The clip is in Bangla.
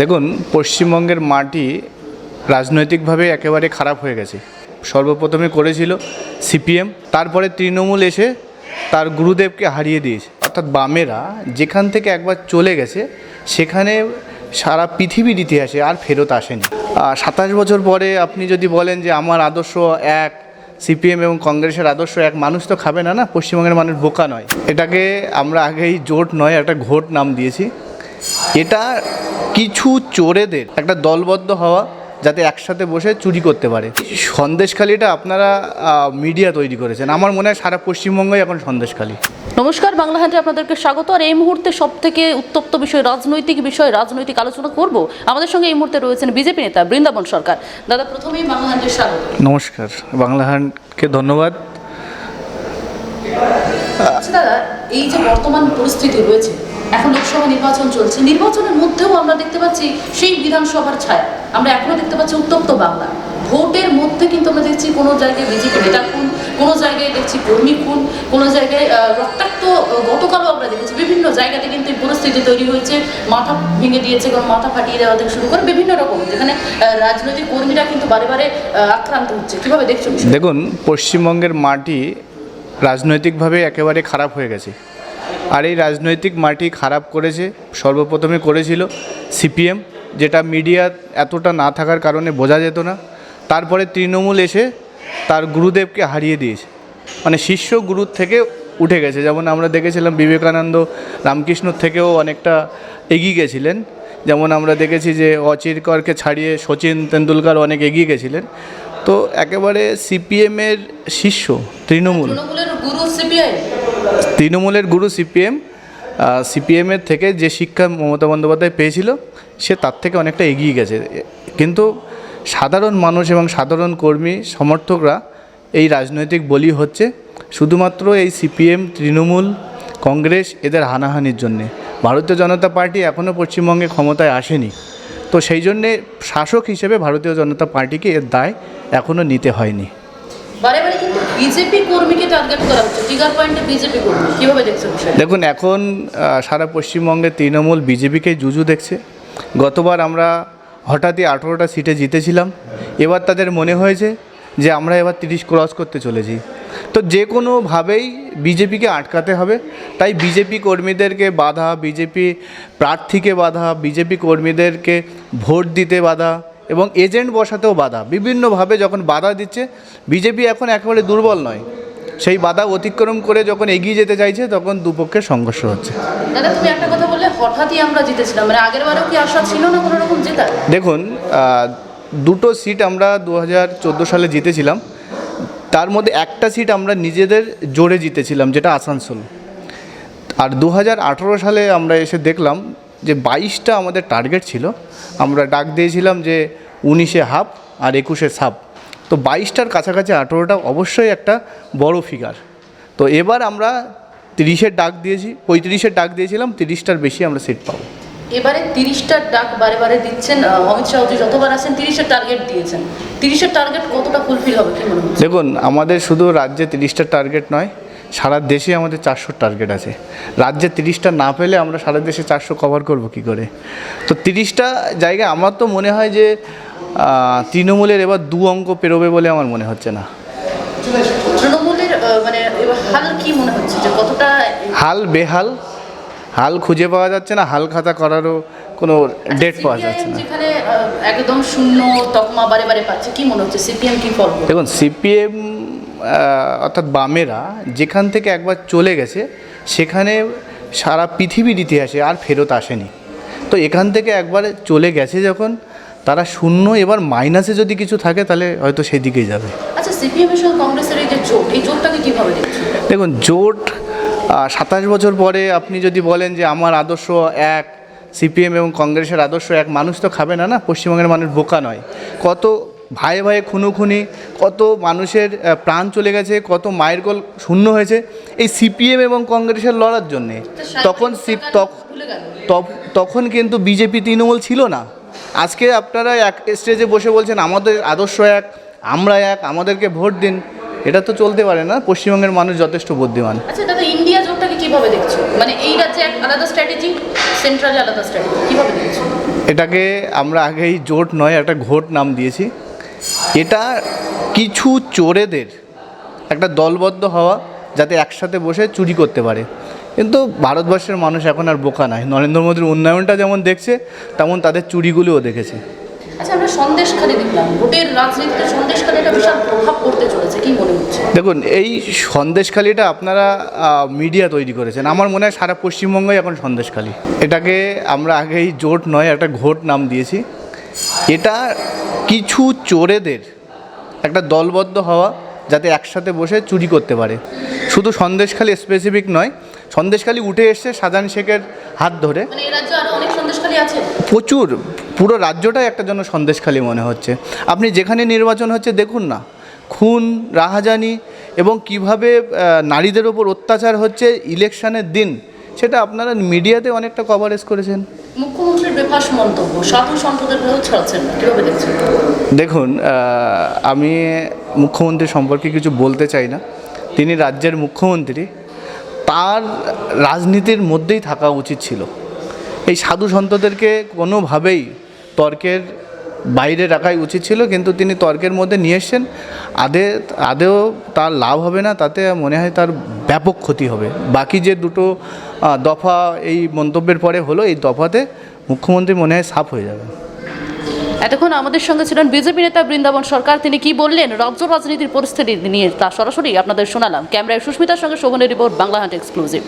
দেখুন, পশ্চিমবঙ্গের মাটি রাজনৈতিকভাবে একেবারে খারাপ হয়ে গেছে। সর্বপ্রথমে করেছিল সিপিএম, তারপরে তৃণমূল এসে তার গুরুদেবকে হারিয়ে দিয়েছে। অর্থাৎ বামেরা যেখান থেকে একবার চলে গেছে, সেখানে সারা পৃথিবীর ইতিহাসে আর ফেরত আসেনি। সাতাশ বছর পরে আপনি যদি বলেন যে আমার আদর্শ এক, সিপিএম এবং কংগ্রেসের আদর্শ এক, মানুষ তো খাবে না না? পশ্চিমবঙ্গের মানুষ বোকা নয়। এটাকে আমরা আগেই জোট নয়, একটা ঘোট নাম দিয়েছি। এটা কিছু চোরেদের একটা দলবদ্ধ হওয়া যাতে একসাথে বসে চুরি করতে পারে। সন্দেশখালিটা আপনারা মিডিয়া তৈরি করেছেন। আমার মনে হয় সারা পশ্চিমবঙ্গই এখন সন্দেশখালি। নমস্কার বাংলা হ্যান্ডে আপনাদেরকে স্বাগত। আর এই মুহূর্তে সব থেকে উত্তপ্ত বিষয় রাজনৈতিক বিষয় রাজনৈতিক আলোচনা করব। আমাদের সঙ্গে এই মুহূর্তে রয়েছেন বিজেপি নেতা বৃন্দাবন সরকার। দাদা প্রথমেই বাংলা হ্যান্ডে স্বাগত। নমস্কার। বাংলা হান্ডকে ধন্যবাদ। আচ্ছা দাদা এই যে বর্তমান পরিস্থিতি রয়েছে এখন লোকসভা নির্বাচন চলছে। নির্বাচনের মধ্যেও আমরা দেখতে পাচ্ছি সেই বিধানসভার ছায়া। আমরা এখনও দেখতে পাচ্ছি উত্তপ্ত বাংলা। ভোটের মধ্যে কিন্তু আমরা দেখছি কোনো জায়গায় বিজেপি নেতা খুন, কোনো জায়গায় দেখছি কর্মী খুন, কোনো জায়গায় রক্তাক্ত গতকালও আমরা দেখেছি বিভিন্ন জায়গাতে কিন্তু এই পরিস্থিতি তৈরি হয়েছে। মাথা ভেঙে দিয়েছে এবং মাথা ফাটিয়ে দেওয়া থেকে শুরু করে বিভিন্ন রকম, যেখানে রাজনৈতিক কর্মীরা কিন্তু বারে বারে আক্রান্ত হচ্ছে। কীভাবে দেখছ দেখুন, পশ্চিমবঙ্গের মাটি রাজনৈতিকভাবে একেবারে খারাপ হয়ে গেছে। আর এই রাজনৈতিক মাটি খারাপ করেছে, সর্বপ্রথমে করেছিল সিপিএম, যেটা মিডিয়া এতটা না থাকার কারণে বোঝা যেত না। তারপরে তৃণমূল এসে তার গুরুদেবকে হারিয়ে দিয়েছে। মানে শিষ্য গুরুর থেকে উঠে গেছে। যেমন আমরা দেখেছিলাম বিবেকানন্দ রামকৃষ্ণর থেকেও অনেকটা এগিয়ে গেছিলেন। যেমন আমরা দেখেছি যে অচিরকরকে ছাড়িয়ে সচিন তেন্ডুলকার অনেক এগিয়ে গেছিলেন। তো একেবারে সিপিএমের শিষ্য তৃণমূল। তৃণমূলের গুরু সিপিএম সিপিএমের থেকে যে শিক্ষা মমতা বন্দ্যোপাধ্যায় পেয়েছিল সে তার থেকে অনেকটা এগিয়ে গেছে। কিন্তু সাধারণ মানুষ এবং সাধারণ কর্মী সমর্থকরা এই রাজনৈতিক বলি হচ্ছে শুধুমাত্র এই সিপিএম তৃণমূল কংগ্রেস এদের হানাহানির জন্যে। ভারতীয় জনতা পার্টি এখনও পশ্চিমবঙ্গে ক্ষমতায় আসেনি। তো সেই জন্যে শাসক হিসেবে ভারতীয় জনতা পার্টিকে এর দায় এখনও নিতে হয়নি। দেখুন এখন সারা পশ্চিমবঙ্গে তৃণমূল বিজেপিকে জুজু দেখছে। গতবার আমরা হঠাৎই আঠেরোটা সিটে জিতেছিলাম। এবার তাদের মনে হয়েছে যে আমরা এবার তিরিশ ক্রস করতে চলেছি। তো যে কোনোভাবেই বিজেপিকে আটকাতে হবে। তাই বিজেপি কর্মীদেরকে বাধা বিজেপি প্রার্থীকে বাধা বিজেপি কর্মীদেরকে ভোট দিতে বাধা এবং এজেন্ট বসাতেও বাধা। বিভিন্নভাবে যখন বাধা দিচ্ছে বিজেপি এখন একেবারে দুর্বল নয়। সেই বাধা অতিক্রম করে যখন এগিয়ে যেতে চাইছে তখন দুপক্ষের সংঘর্ষ হচ্ছে। দাদা তুমি একটা কথা বললে হঠাৎই আমরা জিতেছিলাম। মানে আগের বারেও কি আশা ছিল না কোনো রকম জেতার? দেখুন দুটো সিট আমরা দু হাজার চোদ্দ সালে জিতেছিলাম। তার মধ্যে একটা সিট আমরা নিজেদের জোরে জিতেছিলাম, যেটা আসানসোল। আর দু হাজার আঠেরো সালে আমরা এসে দেখলাম যে বাইশটা আমাদের টার্গেট ছিল। আমরা ডাক দিয়েছিলাম যে উনিশে হাফ আর একুশে সাপ তো বাইশটার কাছাকাছি আঠেরোটা অবশ্যই একটা বড় ফিগার তো এবার আমরা তিরিশের ডাক দিয়েছি, পঁয়ত্রিশের ডাক দিয়েছিলাম, তিরিশটার বেশি আমরা সিট পাবো। এবারে তিরিশটার ডাক বারে বারে দিচ্ছেন অমিত শাহজি যতবার আসেন তিরিশের টার্গেট দিয়েছেন। তিরিশের টার্গেট কতটা ফুলফিল হবে কি মনে হচ্ছে? দেখুন আমাদের শুধু রাজ্যে তিরিশটা টার্গেট নয় সারা দেশে আমাদের চারশো টার্গেট আছে। রাজ্যে তিরিশটা না পেলে আমরা সারা দেশে চারশো কভার করব কি করে? তো তিরিশটা জায়গায় আমার তো মনে হয় যে তৃণমূলের এবার দু অঙ্ক পেরোবে বলে আমার মনে হচ্ছে না। তৃণমূলের মানে এবার হাল কি মনে হচ্ছে? যে কতটা হাল বেহাল হাল খুঁজে পাওয়া যাচ্ছে না হাল খাতা করারও কোনো ডেট পাওয়া যাচ্ছে না। যেখানে একদম শূন্য তকমা বারে বারে পাচ্ছে কি মনে হচ্ছে? সিপিএম কি করবে? দেখুন সিপিএম অর্থাৎ বামেরা যেখান থেকে একবার চলে গেছে সেখানে সারা পৃথিবীর ইতিহাসে আর ফেরত আসেনি। তো এখান থেকে একবার চলে গেছে যখন তারা শূন্য এবার মাইনাসে যদি কিছু থাকে তাহলে হয়তো সেদিকেই যাবে। আচ্ছা সিপিএম এর সঙ্গে কংগ্রেসের এই যে জোট এই জোটটাকে কীভাবে দেখুন জোট সাতাশ বছর পরে আপনি যদি বলেন যে আমার আদর্শ এক সিপিএম এবং কংগ্রেসের আদর্শ এক মানুষ তো খাবে না না? পশ্চিমবঙ্গের মানুষ বোকা নয়। কত ভাইয়ে ভাইয়ে খুনোখুনি কত মানুষের প্রাণ চলে গেছে কত মায়ের গোল শূন্য হয়েছে এই সিপিএম এবং কংগ্রেসের লড়ার জন্যে। তখন তখন কিন্তু বিজেপি তৃণমূল ছিল না। আজকে আপনারা এক স্টেজে বসে বলছেন আমাদের আদর্শ এক আমরা এক আমাদেরকে ভোট দিন। এটা তো চলতে পারে না পশ্চিমবঙ্গের মানুষ যথেষ্ট বুদ্ধিমান। আচ্ছা দাদা ইন্ডিয়া জোটটাকে কীভাবে দেখছ? মানে এই রাজ্যে এক আলাদা স্ট্র্যাটেজি সেন্ট্রালে আলাদা স্ট্র্যাটেজি কীভাবে দেখছ? এটাকে আমরা আগেই জোট নয় একটা ঘোট নাম দিয়েছি। এটা কিছু চোরেদের একটা দলবদ্ধ হওয়া যাতে একসাথে বসে চুরি করতে পারে। কিন্তু ভারতবর্ষের মানুষ এখন আর বোকা নয়। নরেন্দ্র মোদীর উন্নয়নটা যেমন দেখছে তেমন তাদের চুরিগুলোও দেখেছে। আচ্ছা আমরা সন্দেশখালি দেখলাম। ভোটের রাজনীতিতে সন্দেশখালি বিশাল প্রভাব পড়তে চলেছে কি মনে হচ্ছে? দেখুন এই সন্দেশখালিটা আপনারা মিডিয়া তৈরি করেছেন। আমার মনে হয় সারা পশ্চিমবঙ্গই এখন সন্দেশখালি। এটাকে আমরা আগেই জোট নয় একটা ঘোট নাম দিয়েছি। এটা কিছু চোরেদের একটা দলবদ্ধ হওয়া যাতে একসাথে বসে চুরি করতে পারে। শুধু সন্দেশখালি স্পেসিফিক নয় সন্দেশখালি উঠে এসছে শাহজাহান শেখের হাত ধরে। মানে প্রচুর পুরো রাজ্যটাই একটা জন্য সন্দেশখালি মনে হচ্ছে। আপনি যেখানে নির্বাচন হচ্ছে দেখুন না খুন রাহাজানি এবং কীভাবে নারীদের ওপর অত্যাচার হচ্ছে ইলেকশনের দিন সেটা আপনারা মিডিয়াতে অনেকটা কভারেজ করেছেন। মুখ্যমন্ত্রীর বেফাস মন্তব্য সাধু সন্তদের বিরোধ ছাড়ছেন না দেখছেন? দেখুন আমি মুখ্যমন্ত্রী সম্পর্কে কিছু বলতে চাই না। তিনি রাজ্যের মুখ্যমন্ত্রী তার রাজনীতির মধ্যেই থাকা উচিত ছিল। এই সাধু সন্তদেরকে কোনোভাবেই তর্কের বাইরে রাখাই উচিত ছিল, কিন্তু তিনি তর্কের মধ্যে নিয়ে এসছেন। আদে, আদেও তার লাভ হবে না, তাতে মনে হয় তার ব্যাপক ক্ষতি হবে। বাকি যে দুটো দফা এই মন্তব্যের পরে হলো, এই দফাতে মুখ্যমন্ত্রী মনে হয় সাফ হয়ে যাবে এতক্ষণ আমাদের সঙ্গে ছিলেন বিজেপি নেতা বৃন্দাবন সরকার। তিনি কি বললেন? রাজ্য রাজনীতির পরিস্থিতি নিয়ে তা সরাসরি আপনাদের শোনালাম। ক্যামেরায় সুস্মিতার সঙ্গে শোভনের রিপোর্ট, বাংলা হাট এক্সক্লুসিভ।